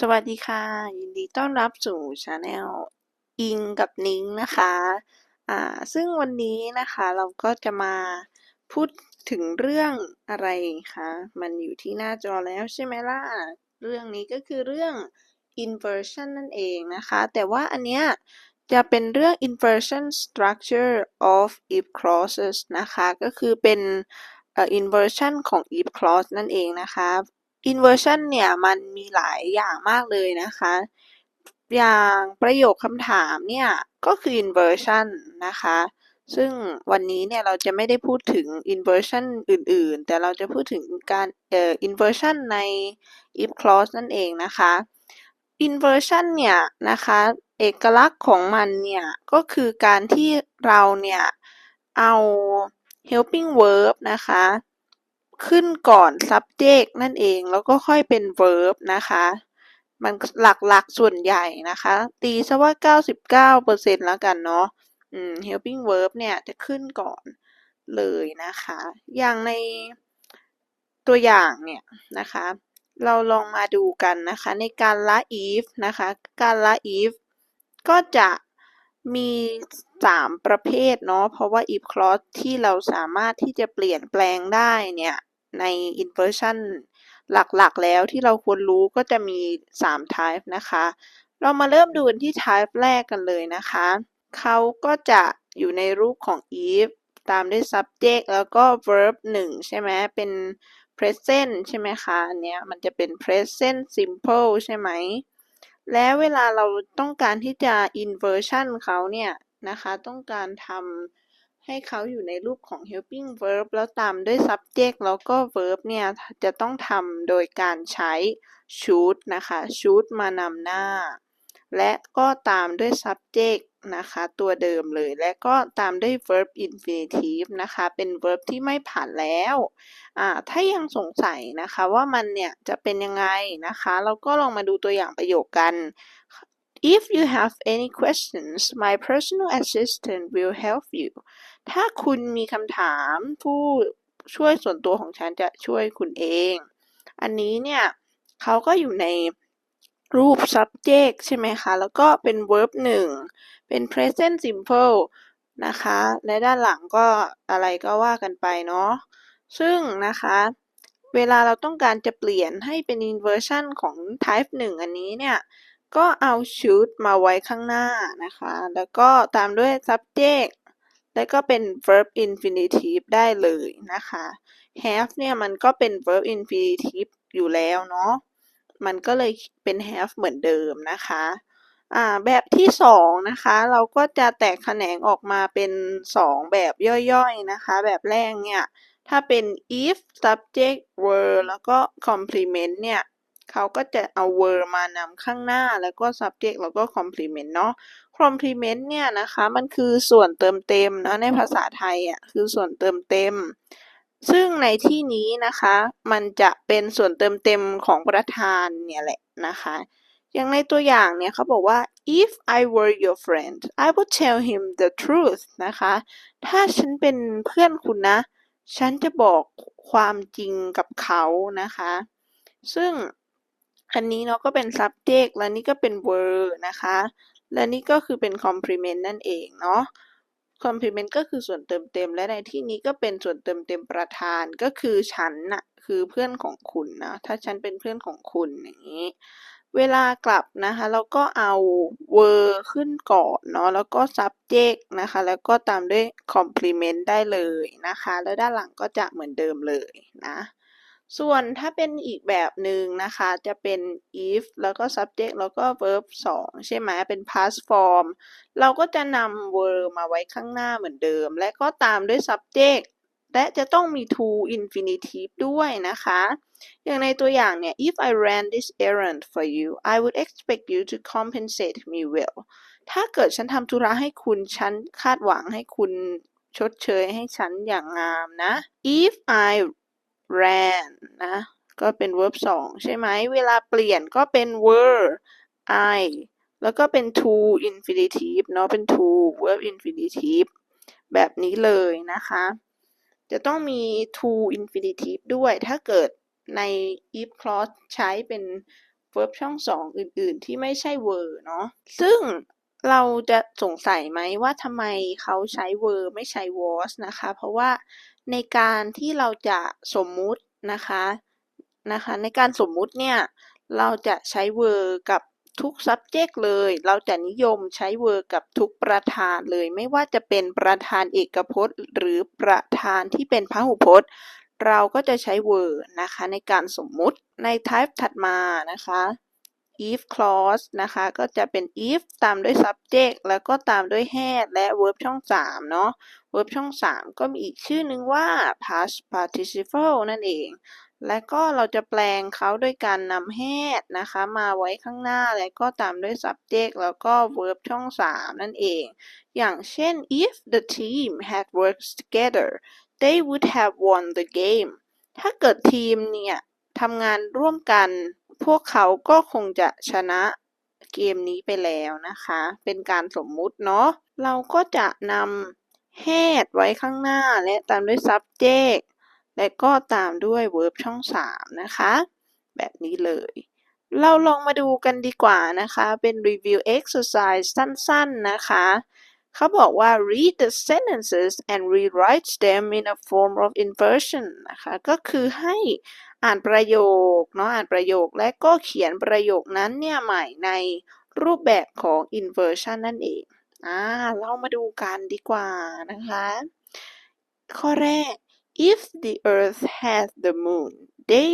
สวัสดีค่ะ ยินดีต้อนรับสู่ช anel อิงกับนิ้งนะคะอ่าซึ่งวันนี้นะคะเราก็จะมาพูดถึงเรื่องอะไรคะมันอยู่ที่หน้าจอแล้วใช่ไหมล่ะ เรื่องนี้ก็คือเรื่อง inversion นั่นเองนะคะ แต่ว่าอันเนี้ยจะเป็นเรื่อง inversion structure of if clauses นะคะ ก็คือเป็น inversion ของ if clause นั่นเองนะคะ inversion เนี่ยมันมีหลายอย่างมากเลยนะคะ อย่างประโยคคำถามเนี่ยก็คือ inversion นะคะ ซึ่งวันนี้เนี่ยเราจะไม่ได้พูดถึง inversion อื่นๆ แต่เราจะพูดถึงการเอ่อ inversion ใน if clause นั่นเองนะคะ inversion เนี่ยนะคะเอกลักษณ์ของมันเนี่ยก็คือการที่เราเนี่ยเอา helping verb นะคะ ขึ้นก่อน subject นั่นเอง แล้วก็ค่อยเป็น verb นะคะ มันหลักๆส่วนใหญ่นะคะ ตีซะว่า 99%แล้วกันเนาะอืม helping verb เนี่ยจะขึ้นก่อนเลยนะคะ อย่างในตัวอย่างเนี่ยนะคะ เราลองมาดูกันนะคะ ในการละ if นะคะ การละ if ก็จะมี 3 ประเภทเนาะเพราะว่า if clause ที่เราสามารถที่จะเปลี่ยนแปลงได้เนี่ย ใน inversion หลักๆ แล้วที่เราควรรู้ก็จะมี 3 type นะคะ เรามาเริ่มดูกันที่ type แรกกันเลยนะคะ เขาก็จะอยู่ในรูปของ if ตามด้วย subject แล้วก็ verb 1 ใช่ไหมเป็น present ใช่ไหมคะ อันเนี้ยมันจะเป็น present simple ใช่ไหม แล้วเวลาเราต้องการที่จะ inversion เขาเนี่ยนะคะ ต้องการทำ ให้เขาอยู่ในรูปของ helping verb แล้วตามด้วย subject แล้วก็ verb เนี่ย จะต้องทำโดยการใช้ should นะคะ should มานำหน้า และก็ตามด้วย subject นะคะ ตัวเดิมเลย และก็ตามด้วย verb infinitive นะคะ เป็น verb ที่ไม่ผ่านแล้วอ่าถ้ายังสงสัยนะคะว่ามันเนี่ยจะเป็นยังไงนะคะ เราก็ลองมาดูตัวอย่างประโยคกัน If you have any questions my personal assistant will help you ถ้าคุณมีคำถามผู้ช่วยส่วนตัวของฉันจะช่วยคุณเอง อันนี้เนี่ยเขาก็อยู่ในรูป subject ใช่ไหมคะ แล้วก็เป็น verb 1เป็น present simple นะคะ และด้านหลังก็อะไรก็ว่ากันไปเนาะ ซึ่งนะคะ เวลาเราต้องการจะเปลี่ยนให้เป็น inversion ของ type 1 อันนี้เนี่ย ก็เอา should มาไว้ข้างหน้านะคะ แล้วก็ตามด้วย subject แล้วก็เป็น verb infinitive ได้เลยนะคะ have เนี่ยมันก็เป็น verb infinitive อยู่แล้วเนาะ มันก็เลยเป็น have เหมือนเดิมนะคะแบบที่สองนะคะเราก็จะแตกแขนงออกมาเป็นสองแบบย่อยๆนะคะ แบบแรกเนี่ย ถ้าเป็น if subject were แล้วก็ complement เนี่ยเขาก็จะเอา were มานำข้างหน้าแล้วก็ subject แล้วก็ complement เนาะ complement เนี่ยนะคะ มันคือส่วนเติมเต็มเนาะในภาษาไทยอะคือส่วนเติมเต็ม ซึ่งในที่นี้นะคะ มันจะเป็นส่วนเติมเต็มของประธานเนี่ยแหละนะคะอย่างในตัวอย่างเนี่ยเขาบอกว่า if I were your friend I would tell him the truth นะคะ ถ้าฉันเป็นเพื่อนคุณนะ ฉันจะบอกความจริงกับเขานะคะ ซึ่งอันนี้เนาะก็เป็น subject และนี่ก็เป็น verb นะคะ และนี่ก็คือเป็น complement นั่นเองเนาะ complement ก็คือส่วนเติมเต็ม และในที่นี้ก็เป็นส่วนเติมเต็มประธานก็คือฉันน่ะคือเพื่อนของคุณนะถ้าฉันเป็นเพื่อนของคุณอย่างนี้ เวลากลับนะคะเราก็เอา were ขึ้นก่อนเนาะแล้วก็ subject นะคะ แล้วก็ตามด้วย complement ได้เลยนะคะ แล้วด้านหลังก็จะเหมือนเดิมเลยนะ ส่วนถ้าเป็นอีกแบบหนึ่งนะคะ จะเป็น if แล้วก็ subject แล้วก็ verb 2 ใช่ไหมเป็น past form เราก็จะนำ were มาไว้ข้างหน้าเหมือนเดิม และก็ตามด้วย subject และจะต้องมี to infinitive ด้วยนะคะ อย่างในตัวอย่างเนี่ย if I ran this errand for you I would expect you to compensate me well ถ้าเกิดฉันทำธุระให้คุณ ฉันคาดหวังให้คุณชดเชยให้ฉันอย่างงามนะ if I ran นะ ก็เป็น verb 2 ใช่ไหม เวลาเปลี่ยนก็เป็น were I แล้วก็เป็น to infinitive เนาะ เป็น to verb infinitive แบบนี้เลยนะคะ จะต้องมี to infinitive ด้วย ถ้าเกิดใน if clause ใช้เป็น verb ช่องสองอื่น ๆ ที่ไม่ใช่ were เนาะ ซึ่ง เราจะสงสัยไหมว่าทำไมเขาใช้ were ไม่ใช้ was นะคะ เพราะว่าในการที่เราจะสมมุตินะคะนะคะ ในการสมมุติเนี่ย เราจะใช้ were กับทุก subject เลย เราจะนิยมใช้ were กับทุกประธานเลย ไม่ว่าจะเป็นประธานเอกพจน์ หรือประธานที่เป็นพหูพจน์ เราก็จะใช้ were นะคะในการสมมุติใน type ถัดมานะคะ if clause นะคะ ก็จะเป็น if ตามด้วย subject แล้วก็ตามด้วย had และ verb ช่อง 3 เนาะ verb ช่อง 3 ก็มีอีกชื่อหนึ่งว่า past participle นั่นเอง และก็เราจะแปลงเขาด้วยการนำ had นะคะ มาไว้ข้างหน้า และก็ตามด้วย subject แล้วก็ verb ช่อง 3 นั่นเอง อย่างเช่น if the team had worked together they would have won the game ถ้าเกิดทีมเนี่ย ทำงานร่วมกัน พวกเขาก็คงจะชนะเกมนี้ไปแล้วนะคะ เป็นการสมมุติเนาะ เราก็จะนำ had ไว้ข้างหน้าและตามด้วย subject และก็ตามด้วย verb ช่อง 3 นะคะ แบบนี้เลย เราลองมาดูกันดีกว่านะคะ เป็น review exercise สั้นๆนะคะ เขาบอกว่า read the sentences and rewrite them in a form of inversion นะคะ ก็คือให้ อ่านประโยคเนาะอ่านประโยคและก็เขียนประโยคนั้นเนี่ยใหม่ในรูปแบบของ inversion นั่นเองอ่าเรามาดูกันดีกว่านะคะ ข้อแรก if the earth had the moon they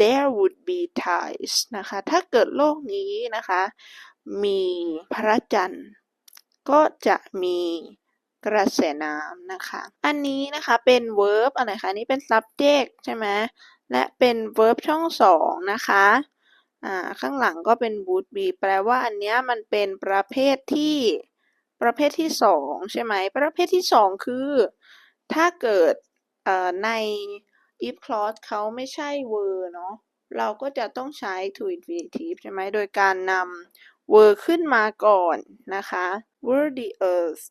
there would be tides นะคะ ถ้าเกิดโลกนี้นะคะ มีพระจันทร์ ก็จะมี กระแสน้ำนะคะ อันนี้นะคะเป็น verb อะไรคะ นี่เป็น subject ใช่ไหมและเป็น verb ช่องสองนะคะ อ่า ข้างหลังก็เป็น would be แปลว่าอันเนี้ยมันเป็นประเภทที่ประเภทที่สองใช่ไหม ประเภทที่สองคือ ถ้าเกิดอ่อใน if clause เขาไม่ใช่ were เนาะ เราก็จะต้องใช้ to infinitive ใช่ไหม โดยการนำ were ขึ้นมาก่อนนะคะ were the earth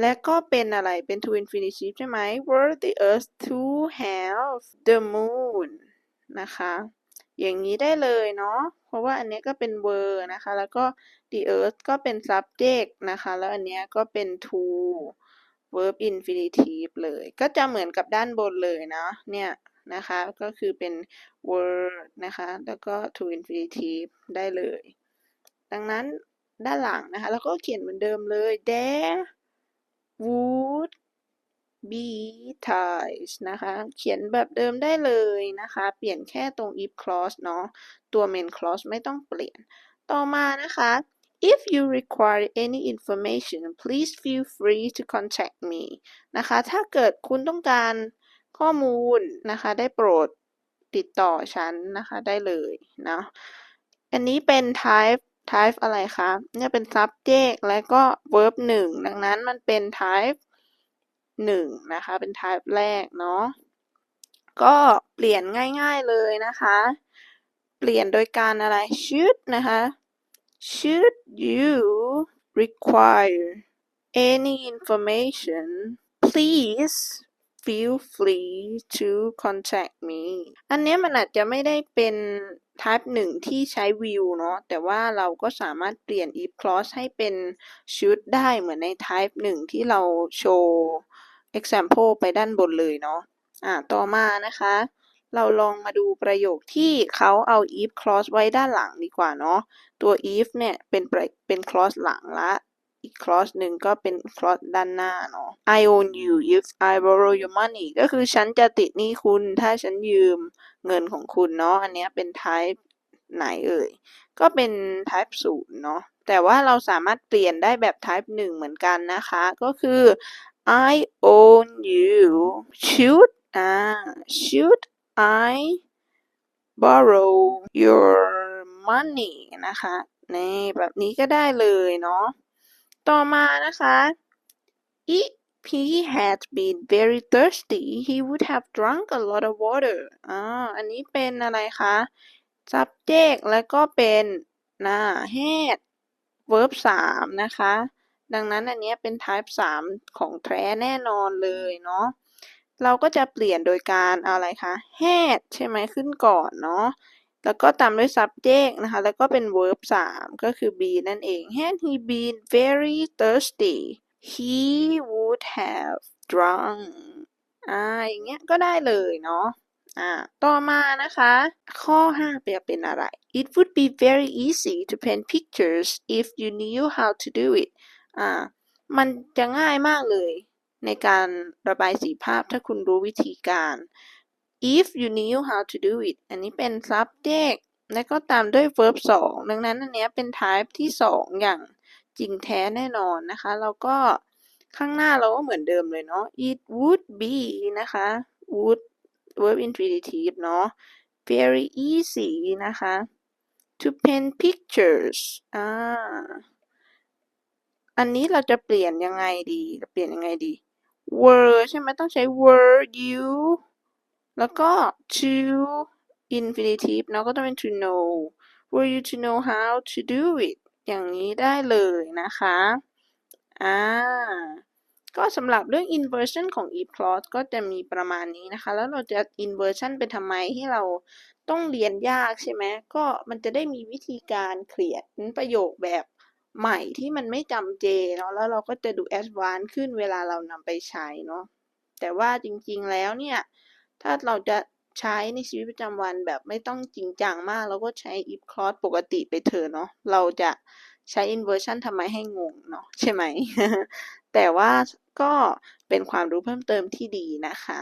และก็เป็นอะไรเป็น to infinitive ใช่ไหม were the earth to have the moon นะคะ อย่างนี้ได้เลยเนาะ เพราะว่าอันนี้ก็เป็น were นะคะ แล้วก็ the earth ก็เป็น subject นะคะ แล้วอันนี้ก็เป็น to verb infinitive เลย ก็จะเหมือนกับด้านบนเลยเนาะ เนี่ยนะคะ ก็คือเป็น were นะคะ แล้วก็ to infinitive ได้เลย ดังนั้นด้านหลังนะคะ แล้วก็เขียนเหมือนเดิมเลย there would be ties นะคะ เขียนแบบเดิมได้เลยนะคะ เปลี่ยนแค่ตรง if clause เนาะ ตัว main clause ไม่ต้องเปลี่ยน ต่อมานะคะ if you require any information please feel free to contact me นะคะ ถ้าเกิดคุณต้องการข้อมูลนะคะ ได้โปรดติดต่อฉันนะคะ ได้เลยเนาะ อันนี้เป็น type type อะไรคะเนี่ยเป็น subject และก็ verb 1 ดังนั้นมันเป็น type 1 นะคะ เป็น type แรกเนาะก็เปลี่ยนง่ายๆเลยนะคะ เปลี่ยนโดยการอะไร should นะคะ should you require any information please feel free to contact me อันเนี้ยมันอาจจะไม่ได้เป็น type 1 ที่ใช้ view เนาะแต่ว่าเราก็สามารถเปลี่ยน if clause ให้เป็น should ได้เหมือนใน type 1 ที่เราโชว์ example ไปด้านบนเลยเนาะอ่าต่อมานะคะ เราลองมาดูประโยคที่เขาเอา if clause ไว้ด้านหลังดีกว่าเนาะตัว if เนี่ยเป็นเป็น clause หลังละ อีก clause หนึ่งก็เป็น clause ด้านหน้าเนาะ I own you if I borrow your money ก็คือฉันจะติดหนี้คุณถ้าฉันยืมเงินของคุณเนาะอันนี้เป็น type ไหนเอ่ย ก็เป็น type 0เนาะแต่ว่าเราสามารถเปลี่ยนได้แบบ type 1 เหมือนกันนะคะ ก็คือ I own you should อ่า should I borrow your money นะคะนี่แบบนี้ก็ได้เลยเนาะ ต่อมานะคะ if he had been very thirsty he would have drunk a lot of water อ่าอันนี้เป็นอะไรคะ subject แล้วก็เป็นนะ had verb 3 นะคะ ดังนั้นอันนี้เป็น type 3 ของแท้แน่นอนเลยเนาะ เราก็จะเปลี่ยนโดยการเอาอะไรคะ had ใช่ไหมขึ้นก่อนเนาะ แล้วก็ตามด้วย subject นะคะ แล้วก็เป็น verb 3 ก็คือ be นั่นเอง had he been very thirsty he would have drunk อ่าอย่างเงี้ยก็ได้เลยเนาะอ่าต่อมานะคะ ข้อ 5 เปรียเป็นอะไร It would be very easy to paint pictures if you knew how to do it อ่ามันจะง่ายมากเลย ในการระบายสีภาพถ้าคุณรู้วิธีการ if you knew how to do it อันนี้เป็น subject แล้วก็ตามด้วย verb 2 ดังนั้นอันนี้เป็น type ที่ 2 อย่างจริงแท้แน่นอนนะคะ แล้วก็ข้างหน้าเราก็เหมือนเดิมเลยเนาะ it would be นะคะ would verb infinitive เนาะ very easy นะคะ to paint pictures อ่า อันนี้เราจะเปลี่ยนยังไงดี เปลี่ยนยังไงดี were ใช่ไหมต้องใช้ were you แล้วก็ to infinitive เนาะก็ต้องเป็น to know were you to know how to do it อย่างนี้ได้เลยนะคะ อ่า ก็สำหรับเรื่อง inversion ของ if clause ก็จะมีประมาณนี้นะคะ แล้วเราจะ inversion ไปทำไมให้เราต้องเรียนยากใช่ไหม ก็มันจะได้มีวิธีการเขียนประโยคแบบใหม่ที่มันไม่จำเจเนาะแล้วเราก็จะดู advance ขึ้นเวลาเรานำไปใช้เนาะแต่ว่าจริงๆแล้วเนี่ย ถ้าเราจะใช้ในชีวิตประจำวันแบบไม่ต้องจริงจังมาก เราก็ใช้ if clause ปกติไปเถอะเนาะเราจะใช้ inversion ทำไมให้งงเนาะใช่ไหม แต่ว่าก็เป็นความรู้เพิ่มเติมที่ดีนะคะ